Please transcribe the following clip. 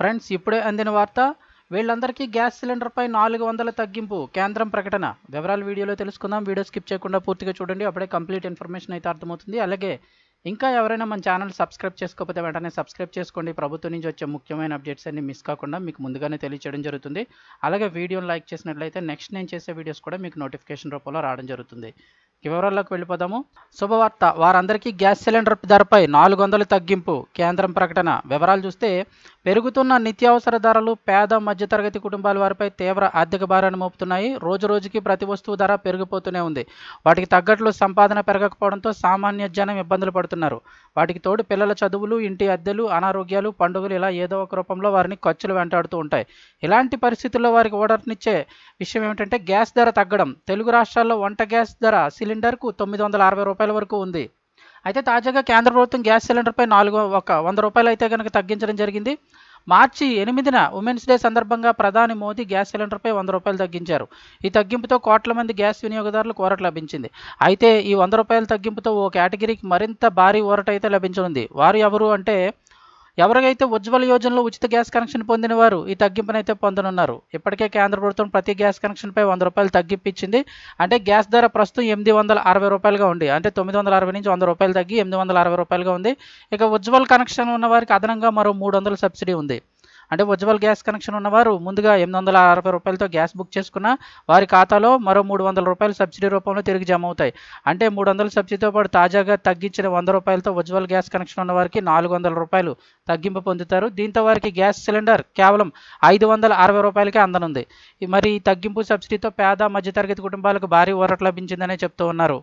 Friends ఇప్పుడే అందిన వార్త వీళ్ళందరికీ గ్యాస్ సిలిండర్పై నాలుగు వందల తగ్గింపు కేంద్రం ప్రకటన. వివరాలు వీడియోలో తెలుసుకుందాం. వీడియో స్కిప్ చేయకుండా పూర్తిగా చూడండి. అప్పుడే కంప్లీట్ ఇన్ఫర్మేషన్ అయితే అర్థమవుతుంది. అలాగే ఇంకా ఎవరైనా మన ఛానల్ సబ్స్క్రైబ్ చేసుకోకపోతే వెంటనే సబ్స్క్రైబ్ చేసుకోండి. ప్రభుత్వం నుంచి వచ్చే ముఖ్యమైన అప్డేట్స్ అన్ని మిస్ కాకుండా మీకు ముందుగానే తెలియచేయడం జరుగుతుంది. అలాగే వీడియోని లైక్ చేసినట్లయితే నెక్స్ట్ నేను చేసే వీడియోస్ కూడా మీకు నోటిఫికేషన్ రూపంలో రావడం జరుగుతుంది. వివరాల్లోకి వెళ్ళిపోదాము. శుభవార్త. వారందరికీ గ్యాస్ సిలిండర్ ధరపై నాలుగు వందలు తగ్గింపు. కేంద్రం ప్రకటన. వివరాలు చూస్తే పెరుగుతున్న నిత్యావసర ధరలు పేద మధ్యతరగతి కుటుంబాల వారిపై తీవ్ర ఆర్థిక భారాన్ని మోపుతున్నాయి. రోజు రోజుకి ప్రతి వస్తువు ధర పెరిగిపోతూనే ఉంది. వాటికి తగ్గట్లు సంపాదన పెరగకపోవడంతో సామాన్య జనం ఇబ్బందులు పడుతున్నారు. వాటికి తోడు పిల్లల చదువులు ఇంటి అద్దెలు అనారోగ్యాలు పండుగలు ఇలా ఏదో ఒక రూపంలో వారిని ఖర్చులు వెంటాడుతూ ఉంటాయి. ఇలాంటి పరిస్థితుల్లో వారికి ఓడర్నిచ్చే విషయం ఏమిటంటే గ్యాస్ ధర తగ్గడం. తెలుగు రాష్ట్రాల్లో వంట గ్యాస్ ధర సిలిండర్కు తొమ్మిది వందల అరవై రూపాయల వరకు ఉంది. అయితే తాజాగా కేంద్ర ప్రభుత్వం గ్యాస్ సిలిండర్పై నాలుగు ఒక వంద రూపాయలు అయితే కనుక తగ్గించడం జరిగింది. మార్చి ఎనిమిదిన ఉమెన్స్ డే సందర్భంగా ప్రధాని మోదీ గ్యాస్ సిలిండర్పై వంద రూపాయలు తగ్గించారు. ఈ తగ్గింపుతో కోట్ల మంది గ్యాస్ వినియోగదారులకు ఊరట లభించింది. అయితే ఈ వంద రూపాయల తగ్గింపుతో ఓ కేటగిరీకి మరింత భారీ ఊరట అయితే లభించనుంది. వారు ఎవరు అంటే ఎవరికైతే ఉజ్వల యోజనలో ఉచిత గ్యాస్ కనెక్షన్ పొందిన వారు ఈ తగ్గింపునైతే పొందనున్నారు. ఇప్పటికే కేంద్ర ప్రభుత్వం ప్రతి గ్యాస్ కనెక్షన్పై వంద రూపాయలు తగ్గింపించింది అంటే గ్యాస్ ధర ప్రస్తుతం ఎనిమిది వందల అరవై రూపాయలుగా ఉంది. అంటే తొమ్మిది వందల అరవై నుంచి వంద రూపాయలు తగ్గి ఎనిమిది వందల అరవై రూపాయలుగా ఉంది. ఇక ఉజ్వల్ కనెక్షన్ ఉన్న వారికి అదనంగా మరో మూడు వందల సబ్సిడీ ఉంది. అంటే ఉజ్వల్ గ్యాస్ కనెక్షన్ ఉన్నవారు ముందుగా ఎనిమిది వందల అరవై రూపాయలతో గ్యాస్ బుక్ చేసుకున్న వారి ఖాతాలో మరో మూడు వందల రూపాయలు సబ్సిడీ రూపంలో తిరిగి జమ అవుతాయి. అంటే మూడు వందల సబ్సిడీతో పాటు తాజాగా తగ్గించిన వంద రూపాయలతో ఉజ్వల్ గ్యాస్ కనెక్షన్ ఉన్న వారికి నాలుగు వందల రూపాయలు తగ్గింపు పొందుతారు. దీంతో వారికి గ్యాస్ సిలిండర్ కేవలం ఐదు వందల అరవై రూపాయలకే అందనుంది. మరి ఈ తగ్గింపు సబ్సిడీతో పేద మధ్యతరగతి కుటుంబాలకు భారీ ఊరట లభించిందనే చెప్తూ ఉన్నారు.